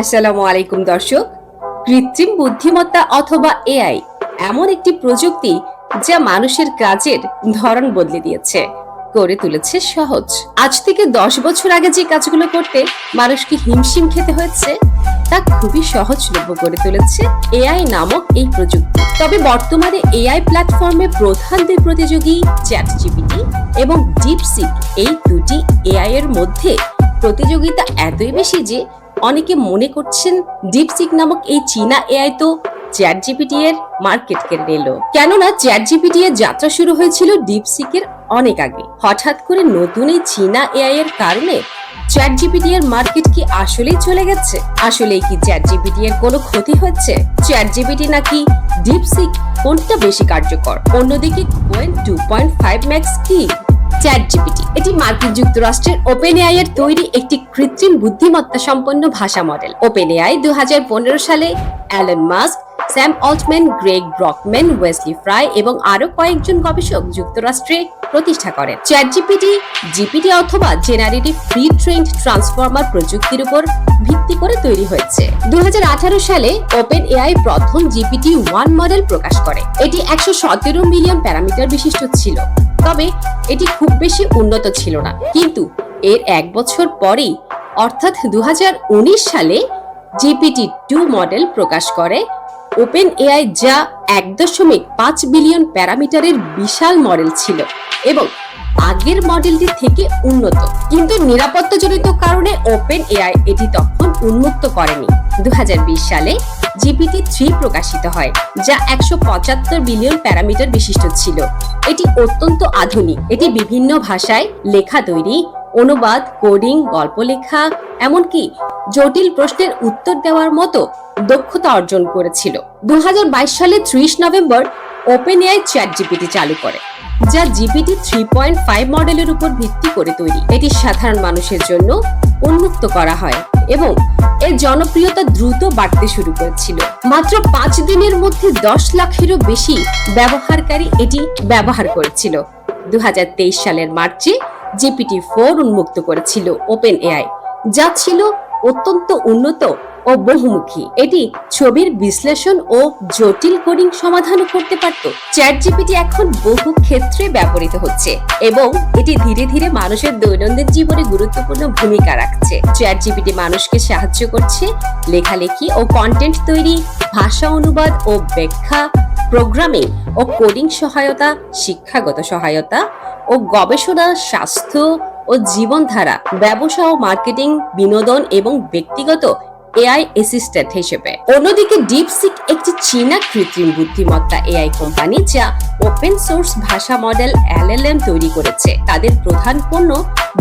আসসালামু আলাইকুম, দর্শক। কৃত্রিম বুদ্ধিমত্তা অথবা এআই এমন একটি প্রযুক্তি যা মানুষের কাজের ধরন বদলে দিয়েছে করে তুলেছে সহজ। আজ থেকে দশ বছর আগে যে কাজগুলো করতে মানুষকে হিমশিম খেতে হয়েছে? তা খুবই সহজলভ্য করে তুলেছে এআই নামক এই প্রযুক্তি। তবে বর্তমানে এআই প্ল্যাটফর্মে প্রধান দুই প্রতিযোগী চ্যাট জিপিটি এবং ডিপসিক এই দুটি এআই এর মধ্যে প্রতিযোগিতা এতই বেশি যে অনেকে মনে করছেন ডিপসিক নামক এই চীনা এআই তো চ্যাট জিপিটি এর মার্কেট কেড়ে নিল। কেননা চ্যাট জিপিটি এর যাত্রা শুরু হয়েছিল ডিপসিকের অনেক আগে। হঠাৎ করে নতুন এই চীনা এআই এর কারণে চ্যাট জিপিটি এর মার্কেট কি আসলেই চলে গেছে? আসলেই কি চ্যাট জিপিটি এর কোনো ক্ষতি হচ্ছে? চ্যাট জিপিটি নাকি ডিপসিক কোনটা বেশি কার্যকর? অন্যদিকে Qwen two point five max কি? চ্যাট জিপিটি এটি মার্কিন যুক্তরাষ্ট্রের ওপেন এআই এর তৈরি একটি কৃত্রিম বুদ্ধিমত্তা সম্পন্ন ভাষা মডেল। ওপেন এআই দুহাজার পনেরো সালে Elon Musk Sam Altman Greg Brockman Wesley Fry এবং আরও কয়েকজন গবেষক যুক্তরাষ্ট্রে প্রতিষ্ঠা করেন। চ্যাট জিপিটি জিপিটি অথবা জেনারেটিভ প্রি ট্রেন্ড ট্রান্সফর্মার প্রযুক্তির উপর ভিত্তি করে তৈরি হয়েছে। দু হাজার আঠারো সালে ওপেন এআই প্রথম জিপিটি ওয়ান মডেল প্রকাশ করে। এটি একশো সতেরো মিলিয়ন প্যারামিটার বিশিষ্ট ছিল। তবে এটি খুব বেশি উন্নত ছিল না। কিন্তু এর এক বছর পরেই, অর্থাৎ দুহাজার উনিশ সালে জিপিটি টু মডেল প্রকাশ করে ওপেন এআই যা এক দশমিক পাঁচ বিলিয়ন প্যারামিটারের বিশাল মডেল ছিল এবং আগের মডেলটি থেকে উন্নত। কিন্তু নিরাপত্তাজনিত কারণে ওপেন এআই এটি তখন উন্মুক্ত করেনি। দু হাজার বিশ সালে জিপিটি থ্রি প্রকাশিত হয়, যা একশো পঁচাত্তর বিলিয়ন প্যারামিটার বিশিষ্ট ছিল। এটি অত্যন্ত আধুনিক। এটি বিভিন্ন ভাষায় লেখা তৈরি অনুবাদ, কোডিং, গল্প লেখা, এমনকি জটিল প্রশ্নের উত্তর দেওয়ার মতো দক্ষতা অর্জন করেছিল। দু হাজার বাইশ সালে ত্রিশ November open AI chat GPT চালু করে, যা জিপিটি থ্রি পয়েন্ট ফাইভ মডেলের উপর ভিত্তি করে তৈরি। এটি সাধারণ মানুষের জন্য উন্মুক্ত করা হয় এবং এর জনপ্রিয়তা দ্রুত বাড়তে শুরু করেছিল। মাত্র পাঁচ দিনের মধ্যে দশ লাখেরও বেশি ব্যবহারকারী এটি ব্যবহার করেছিল। দু হাজার তেইশ সালের মার্চে জিপিটি ফোর উন্মুক্ত করেছিল ওপেন এআই যা ছিল অত্যন্ত উন্নত ও বহুমুখী। এটি ছবির বিশ্লেষণ ও জটিল কোডিং সমাধান করতে পারত। চ্যাট জিপিটি এখন বহু ক্ষেত্রে ব্যবহৃত হচ্ছে এবং এটি ধীরে ধীরে মানুষের দৈনন্দিন জীবনে গুরুত্বপূর্ণ ভূমিকা রাখছে। চ্যাট জিপিটি মানুষকে সাহায্য করছে লেখালেখি ও কন্টেন্ট তৈরি, ভাষা অনুবাদ ও ব্যাখ্যা, প্রোগ্রামিং ও কোডিং সহায়তা, শিক্ষাগত সহায়তা ও গবেষণা, স্বাস্থ্য ও জীবনধারা, ব্যবসা ও মার্কেটিং, বিনোদন এবং ব্যক্তিগত এআই অ্যাসিস্ট্যান্ট হিসেবে। অন্যদিকে ডিপসিক একটি চীনা কৃত্রিম বুদ্ধিমত্তা এআই কোম্পানি যা ওপেন সোর্স ভাষা মডেল এলএলএম তৈরি করেছে। তাদের প্রধান পণ্য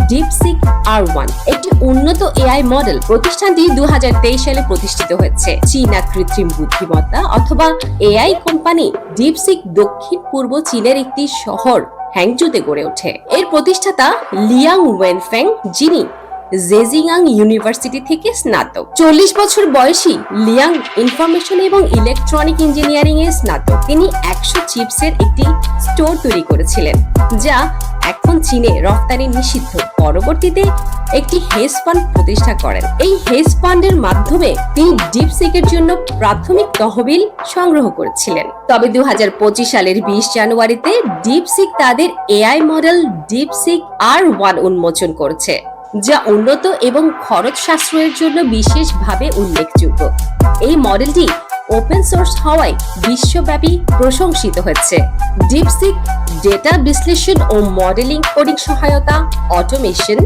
ডিপসিক আর ওয়ান একটি উন্নত এআই মডেল প্রতিষ্ঠানটি দু হাজার তেইশ সালে প্রতিষ্ঠিত হয়েছে। চীনা কৃত্রিম বুদ্ধিমত্তা অথবা এআই কোম্পানি ডিপসিক দক্ষিণ পূর্ব চীনের একটি শহর। হ্যাংজুতে গড়ে ওঠে। এর প্রতিষ্ঠাতা লিয়াং ওয়েনফেং যিনি জেজিয়াং ইউনিভার্সিটি থেকে স্নাতক। চল্লিশ বছর বয়সী লিয়াং ইনফরমেশন এবং ইলেকট্রনিক ইঞ্জিনিয়ারিং এর স্নাতক। তিনি একশো চিপসের একটি স্টোর তৈরি করেছিলেন, যা এখন চীনে রপ্তানি নিষিদ্ধ। পরবর্তীতে একটি হেজ ফান্ড প্রতিষ্ঠা করেন। এই হেজ ফান্ডের মাধ্যমে তিনি ডিপসিকের জন্য প্রাথমিক তহবিল সংগ্রহ করেছিলেন। তবে দু হাজার পঁচিশ সালের বিশ জানুয়ারিতে ডিপসিক তাদের AI model DeepSeek R one উন্মোচন করেছে। যা উন্নত এবং খরচ সাশ্রয়ের জন্য বিশেষভাবে উল্লেখযোগ্য। এই মডেলটি ওপেন সোর্স হওয়ায় বিশ্বব্যাপী প্রশংসিত হয়েছে ডিপসিক ডেটা বিশ্লেষণ ও মডেলিং কোডিং সহায়তা অটোমেশন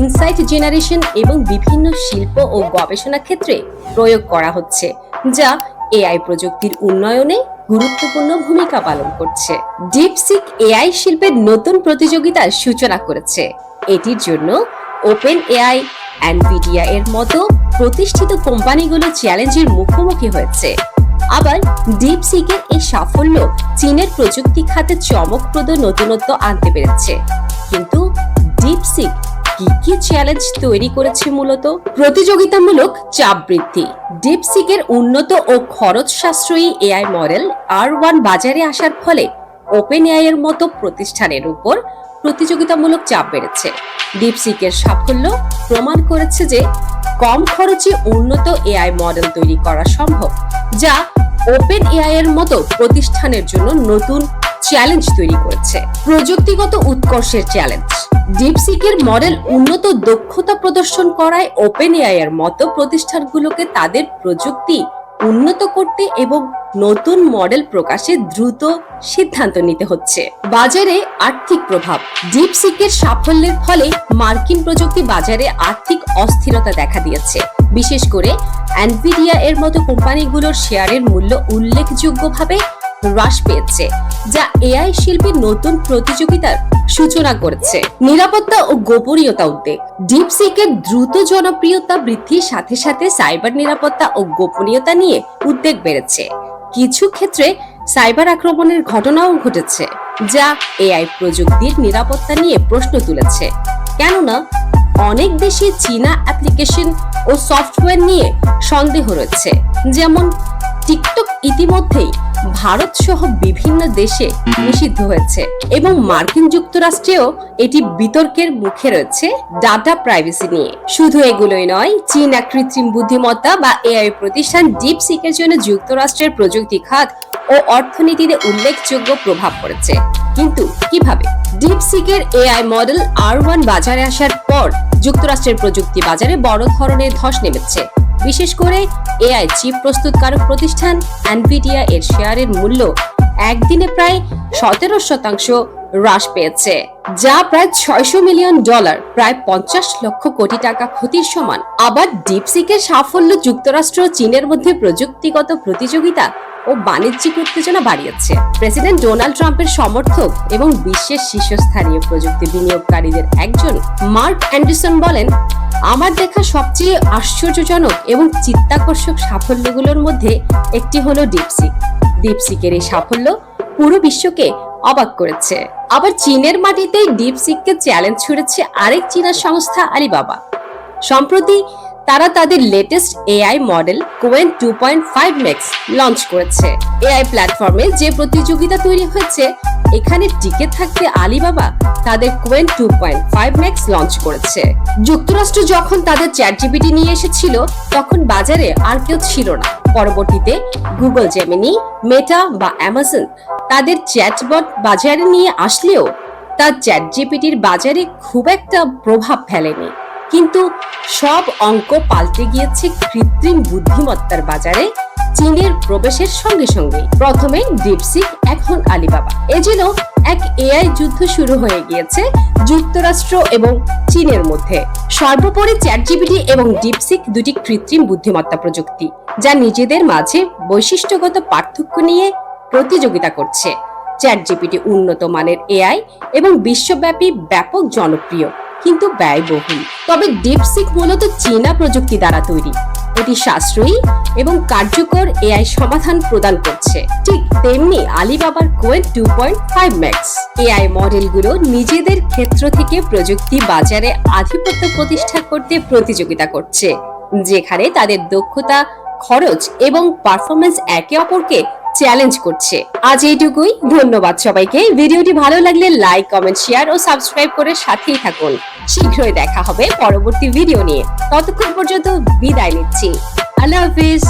ইনসাইট জেনারেশন এবং বিভিন্ন শিল্প ও গবেষণা ক্ষেত্রে প্রয়োগ করা হচ্ছে, যা এআই প্রযুক্তির উন্নয়নে গুরুত্বপূর্ণ ভূমিকা পালন করছে। ডিপসিক এআই শিল্পের নতুন প্রতিযোগিতার সূচনা করেছে। এটির জন্য ওপেন এআই এনভিডিয়া এর মতো প্রতিষ্ঠিত কোম্পানিগুলো চ্যালেঞ্জের মুখোমুখি হয়েছে। আবার ডিপসিকের এই সাফল্য চীনের প্রযুক্তি খাতে চমকপ্রদ নতুনত্ব আনতে পেরেছে। কিন্তু ডিপসিক কি কি চ্যালেঞ্জ তৈরি করেছে মূলত? প্রতিযোগিতামূলক চাপ বৃদ্ধি। ডিপসিকের উন্নত ও খরচ সাশ্রয়ী এআই মডেল আর ওয়ান বাজারে আসার ফলে ওপেন এআই এর মতো প্রতিষ্ঠানের উপর প্রতিযোগিতামূলক চাপ বেড়েছে। ডিপসিকের সাফল্য প্রমাণ করেছে যে কম খরচে উন্নত এআই মডেল তৈরি করা সম্ভব, যা ওপেন এআই এর মতো প্রতিষ্ঠানের জন্য নতুন চ্যালেঞ্জ তৈরি করেছে। প্রযুক্তিগত উৎকর্ষের চ্যালেঞ্জ ডিপসিকের মডেল উন্নত দক্ষতা প্রদর্শন করায় ওপেন এআই এর মতো প্রতিষ্ঠানগুলোকে তাদের প্রযুক্তি উন্নত করতে এবং নতুন মডেল প্রকাশে দ্রুত সিদ্ধান্ত নিতে হচ্ছে। বাজারে আর্থিক প্রভাব। ডিপসিকের সাফল্যের ফলে মার্কিন প্রযুক্তি বাজারে আর্থিক অস্থিরতা দেখা দিয়েছে। বিশেষ করে অ্যানভিডিয়া এর মতো কোম্পানিগুলোর শেয়ারের মূল্য উল্লেখযোগ্যভাবে হ্রাস পেয়েছে, যা এআই শিল্পীর নতুন প্রতিযোগিতার সূচনা করেছে। নিরাপত্তা ও গোপনীয়তা উদ্বেগ। ডিপসিকের দ্রুত জনপ্রিয়তা বৃদ্ধির সাথে সাথে সাইবার নিরাপত্তা ও গোপনীয়তা নিয়ে উদ্বেগ বেড়েছে। কিছু ক্ষেত্রে সাইবার আক্রমণের ঘটনাও ঘটেছে, যা এআই প্রযুক্তির নিরাপত্তা নিয়ে প্রশ্ন তুলেছে। কেননা, অনেক দেশে চীনা অ্যাপ্লিকেশন ও সফটওয়্যার নিয়ে সন্দেহ রয়েছে, যেমন টিকটক ইতিমধ্যেই ভারত সহ বিভিন্ন দেশে নিষিদ্ধ হয়েছে এবং মার্কিন যুক্তরাষ্ট্রেও এটি বিতর্কের মুখে রয়েছে ডাটা প্রাইভেসি নিয়ে। শুধু এগুলোই নয়, চীনা কৃত্রিম বুদ্ধিমত্তা বা এআই প্রতিষ্ঠান ডিপসিকের জন্য যুক্তরাষ্ট্রের প্রযুক্তি খাত ও অর্থনীতিতে উল্লেখযোগ্য প্রভাব পড়েছে। কিন্তু কীভাবে? ডিপসিকের এআই মডেল আর ওয়ান বাজারে আসার পর যুক্তরাষ্ট্রের প্রযুক্তি বাজারে বড় ধরনের ধস নেমেছে। বিশেষ করে এআই চিপ প্রস্তুতকারক প্রতিষ্ঠান অ্যানভিডিয়া এর শেয়ারের মূল্য একদিনে প্রায় সতেরো শতাংশ হ্রাস পেয়েছে, যা প্রায় ছয়শো মিলিয়ন ডলার, প্রায় পঞ্চাশ লক্ষ কোটি টাকা ক্ষতির সমান। আবার ডিপসিকের সাফল্য যুক্তরাষ্ট্র চীনের মধ্যে প্রযুক্তিগত প্রতিযোগিতা ও বাণিজ্যিক উত্তেজনা বাড়িয়েছে। প্রেসিডেন্ট ডোনাল্ড ট্রাম্পের সমর্থক এবং বিশ্বের শীর্ষস্থানীয় প্রযুক্তি বিনিয়োগকারীদের একজন মার্ক অ্যান্ডারসন বলেন আমার দেখা সবচেয়ে আশ্চর্যজনক এবং চিত্তাকর্ষক সাফল্যগুলোর মধ্যে একটি হলো ডিপসিক ডিপসিকের এই সাফল্য পুরো বিশ্বকে অবাক করেছে। আবার চীনের মাটিতে ডিপসিককে চ্যালেঞ্জ ছুড়েছে আরেক চীনা সংস্থা আলিবাবা সম্প্রতি তারা তাদের latest AI model Qwen two point five max launch করেছে। এআই প্ল্যাটফর্মে যে প্রতিযোগিতা তৈরি হয়েছে, এখানে টিকে থাকতে আলিবাবা তাদের Qwen two point five max launch করেছে। যুক্তরাষ্ট্র যখন তাদের চ্যাট জিপিটি নিয়ে এসেছিল, তখন বাজারে আর কেউ ছিল না। পরবর্তীতে গুগল জেমিনি মেটা বা অ্যামাজন তাদের চ্যাটবট বাজারে নিয়ে আসলেও তা চ্যাট জিপিটির বাজারে খুব একটা প্রভাব ফেলেনি। কিন্তু সব অঙ্ক পাল্টে গিয়েছে কৃত্রিম বুদ্ধিমত্তার বাজারে, চীনের প্রবেশের সঙ্গে সঙ্গে। প্রথমে ডিপসিক এখন আলিবাবা। এ যেন এক এআই যুদ্ধ শুরু হয়ে গিয়েছে যুক্তরাষ্ট্র এবং চীনের মধ্যে। সর্বোপরি চ্যাটজিপিটি এবং ডিপসিক দুটি কৃত্রিম বুদ্ধিমত্তা প্রযুক্তি, যা নিজেদের মাঝে বৈশিষ্ট্যগত পার্থক্য নিয়ে প্রতিযোগিতা করছে। চ্যাটজিপিটি উন্নত মানের এআই এবং বিশ্বব্যাপী ব্যাপক জনপ্রিয়। কিন্তু ব্যয়বহুল। তবে ডিপসিক মূলত চীনা প্রযুক্তি দ্বারা তৈরি। এটি সাশ্রয়ী এবং কার্যকর এআই সমাধান প্রদান করছে। ঠিক তেমনি আলিবাবার Qwen two point five max AI মডেলগুলো নিজেদের ক্ষেত্র থেকে প্রযুক্তি বাজারে আধিপত্য প্রতিষ্ঠা করতে প্রতিযোগিতা করছে, যেখানে তাদের দক্ষতা, খরচ এবং পারফরমেন্স একে অপরকে চ্যালেঞ্জ করছে। আজ এইটুকুই, ধন্যবাদ সবাইকে। ভিডিওটি ভালো লাগলে লাইক কমেন্ট শেয়ার ও সাবস্ক্রাইব করে সাথেই থাকুন। শীঘ্রই দেখা হবে পরবর্তী ভিডিও নিয়ে। ততক্ষণ পর্যন্ত বিদায় নিচ্ছি। আল্লাহ হাফিজ।